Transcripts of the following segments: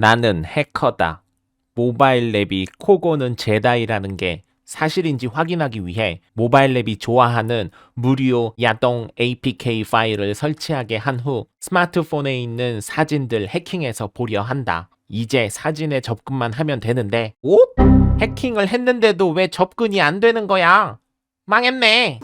나는 해커다. 모바일 랩이 코고는 제다이라는 게 사실인지 확인하기 위해 모바일 랩이 좋아하는 무료 야동 APK 파일을 설치하게 한 후 스마트폰에 있는 사진들 해킹해서 보려 한다. 이제 사진에 접근만 하면 되는데, 오? 해킹을 했는데도 왜 접근이 안 되는 거야? 망했네.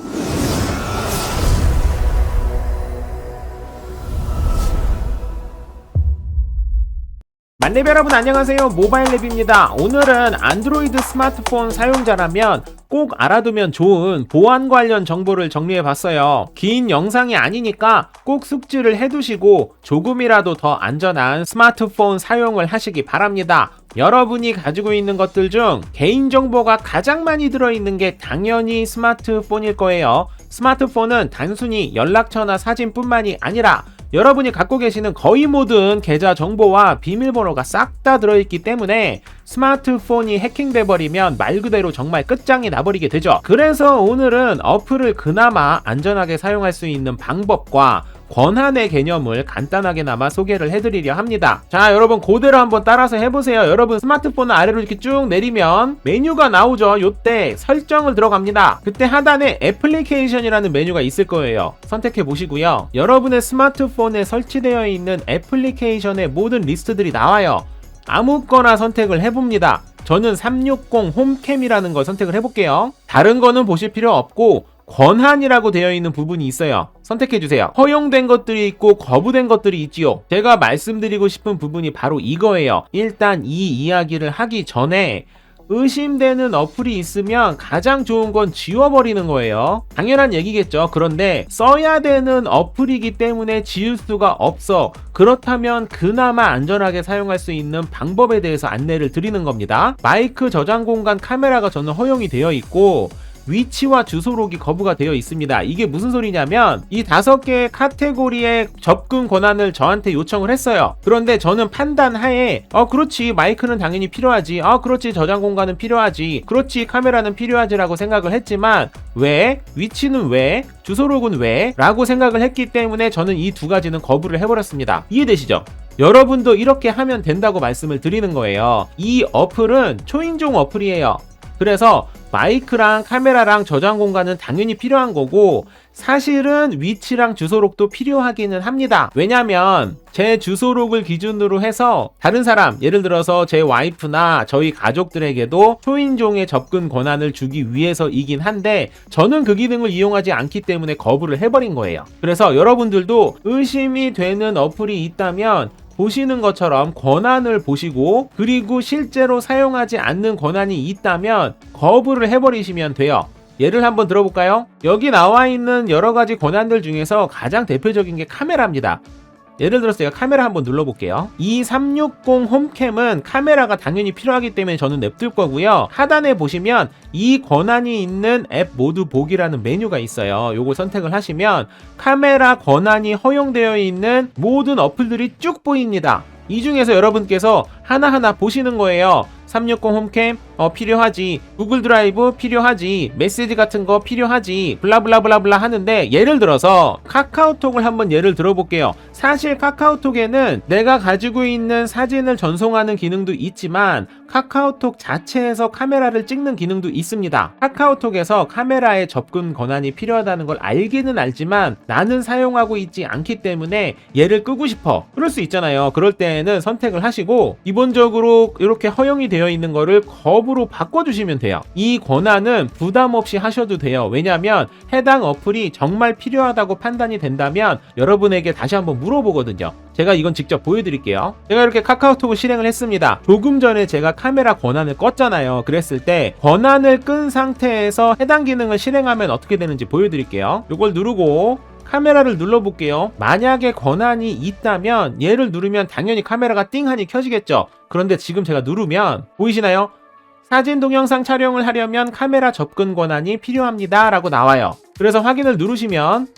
만렙 여러분 안녕하세요. 모바일랩입니다. 오늘은 안드로이드 스마트폰 사용자라면 꼭 알아두면 좋은 보안 관련 정보를 정리해 봤어요. 긴 영상이 아니니까 꼭 숙지를 해두시고 조금이라도 더 안전한 스마트폰 사용을 하시기 바랍니다. 여러분이 가지고 있는 것들 중 개인정보가 가장 많이 들어있는 게 당연히 스마트폰일 거예요. 스마트폰은 단순히 연락처나 사진뿐만이 아니라 여러분이 갖고 계시는 거의 모든 계좌 정보와 비밀번호가 싹 다 들어있기 때문에 스마트폰이 해킹돼 버리면 말 그대로 정말 끝장이 나버리게 되죠. 그래서 오늘은 어플을 그나마 안전하게 사용할 수 있는 방법과 권한의 개념을 간단하게나마 소개를 해드리려 합니다. 자, 여러분 그대로 한번 따라서 해보세요. 여러분 스마트폰을 아래로 이렇게 쭉 내리면 메뉴가 나오죠. 요때 설정을 들어갑니다. 그때 하단에 애플리케이션이라는 메뉴가 있을 거예요. 선택해 보시고요. 여러분의 스마트폰에 설치되어 있는 애플리케이션의 모든 리스트들이 나와요. 아무거나 선택을 해봅니다. 저는 360 홈캠이라는 걸 선택을 해볼게요. 다른 거는 보실 필요 없고 권한이라고 되어 있는 부분이 있어요. 선택해 주세요. 허용된 것들이 있고 거부된 것들이 있지요. 제가 말씀드리고 싶은 부분이 바로 이거예요. 일단 이 이야기를 하기 전에 의심되는 어플이 있으면 가장 좋은 건 지워버리는 거예요. 당연한 얘기겠죠. 그런데 써야 되는 어플이기 때문에 지울 수가 없어. 그렇다면 그나마 안전하게 사용할 수 있는 방법에 대해서 안내를 드리는 겁니다. 마이크 저장 공간 카메라가 저는 허용이 되어 있고 위치와 주소록이 거부가 되어 있습니다. 이게 무슨 소리냐면 이 다섯 개의 카테고리의 접근 권한을 저한테 요청을 했어요. 그런데 저는 판단 하에 어 그렇지 마이크는 당연히 필요하지. 어 그렇지 저장 공간은 필요하지. 그렇지 카메라는 필요하지라고 생각을 했지만 왜 위치는 왜 주소록은 왜 라고 생각을 했기 때문에 저는 이 두 가지는 거부를 해버렸습니다. 이해되시죠? 여러분도 이렇게 하면 된다고 말씀을 드리는 거예요. 이 어플은 초인종 어플이에요. 그래서 마이크랑 카메라랑 저장 공간은 당연히 필요한 거고 사실은 위치랑 주소록도 필요하기는 합니다. 왜냐면 제 주소록을 기준으로 해서 다른 사람 예를 들어서 제 와이프나 저희 가족들에게도 초인종의 접근 권한을 주기 위해서이긴 한데 저는 그 기능을 이용하지 않기 때문에 거부를 해버린 거예요. 그래서 여러분들도 의심이 되는 어플이 있다면 보시는 것처럼 권한을 보시고 그리고 실제로 사용하지 않는 권한이 있다면 거부를 해버리시면 돼요. 예를 한번 들어볼까요? 여기 나와 있는 여러 가지 권한들 중에서 가장 대표적인 게 카메라입니다. 예를 들어서 제가 카메라 한번 눌러볼게요. 이 360 홈캠은 카메라가 당연히 필요하기 때문에 저는 냅둘 거고요. 하단에 보시면 이 권한이 있는 앱 모두 보기라는 메뉴가 있어요. 요걸 선택을 하시면 카메라 권한이 허용되어 있는 모든 어플들이 쭉 보입니다. 이 중에서 여러분께서 하나하나 보시는 거예요. 360 홈캠 어 필요하지. 구글 드라이브 필요하지. 메시지 같은 거 필요하지. 블라블라블라블라 하는데 예를 들어서 카카오톡을 한번 예를 들어볼게요. 사실 카카오톡에는 내가 가지고 있는 사진을 전송하는 기능도 있지만 카카오톡 자체에서 카메라를 찍는 기능도 있습니다. 카카오톡에서 카메라에 접근 권한이 필요하다는 걸 알기는 알지만 나는 사용하고 있지 않기 때문에 얘를 끄고 싶어. 그럴 수 있잖아요. 그럴 때에는 선택을 하시고 기본적으로 이렇게 허용이 되어 있는 거를 거부로 바꿔주시면 돼요. 이 권한은 부담 없이 하셔도 돼요. 왜냐하면 해당 어플이 정말 필요하다고 판단이 된다면 여러분에게 다시 한번 물어보거든요. 제가 이건 직접 보여드릴게요. 제가 이렇게 카카오톡을 실행을 했습니다. 조금 전에 제가 카메라 권한을 껐잖아요. 그랬을 때 권한을 끈 상태에서 해당 기능을 실행하면 어떻게 되는지 보여드릴게요. 이걸 누르고 카메라를 눌러볼게요. 만약에 권한이 있다면 얘를 누르면 당연히 카메라가 띵하니 켜지겠죠. 그런데 지금 제가 누르면 보이시나요? 사진 동영상 촬영을 하려면 카메라 접근 권한이 필요합니다. 라고 나와요. 그래서 확인을 누르시면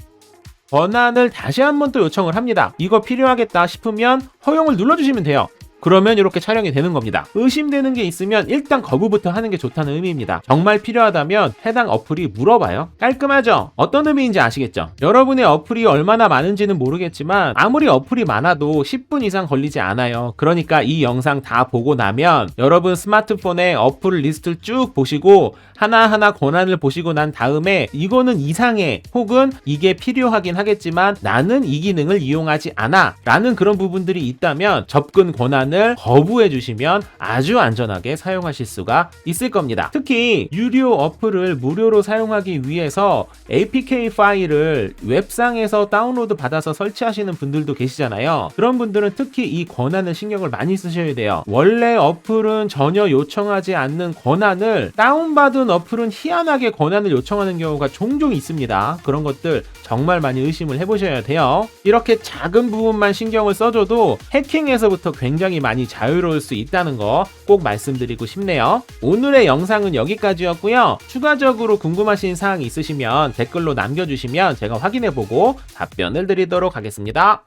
권한을 다시 한번 또 요청을 합니다. 이거 필요하겠다 싶으면 허용을 눌러주시면 돼요. 그러면 이렇게 촬영이 되는 겁니다. 의심되는 게 있으면 일단 거부부터 하는 게 좋다는 의미입니다. 정말 필요하다면 해당 어플이 물어봐요. 깔끔하죠? 어떤 의미인지 아시겠죠? 여러분의 어플이 얼마나 많은지는 모르겠지만 아무리 어플이 많아도 10분 이상 걸리지 않아요. 그러니까 이 영상 다 보고 나면 여러분 스마트폰에 어플 리스트를 쭉 보시고 하나하나 권한을 보시고 난 다음에 이거는 이상해 혹은 이게 필요하긴 하겠지만 나는 이 기능을 이용하지 않아 라는 그런 부분들이 있다면 접근 권한을 거부해 주시면 아주 안전하게 사용하실 수가 있을 겁니다. 특히 유료 어플을 무료로 사용하기 위해서 APK 파일을 웹상에서 다운로드 받아서 설치하시는 분들도 계시잖아요. 그런 분들은 특히 이 권한을 신경을 많이 쓰셔야 돼요. 원래 어플은 전혀 요청하지 않는 권한을 다운받은 어플은 희한하게 권한을 요청하는 경우가 종종 있습니다. 그런 것들 정말 많이 의심을 해보셔야 돼요. 이렇게 작은 부분만 신경을 써줘도 해킹에서부터 굉장히 많이 자유로울 수 있다는 거 꼭 말씀드리고 싶네요. 오늘의 영상은 여기까지였고요. 추가적으로 궁금하신 사항이 있으시면 댓글로 남겨주시면 제가 확인해보고 답변을 드리도록 하겠습니다.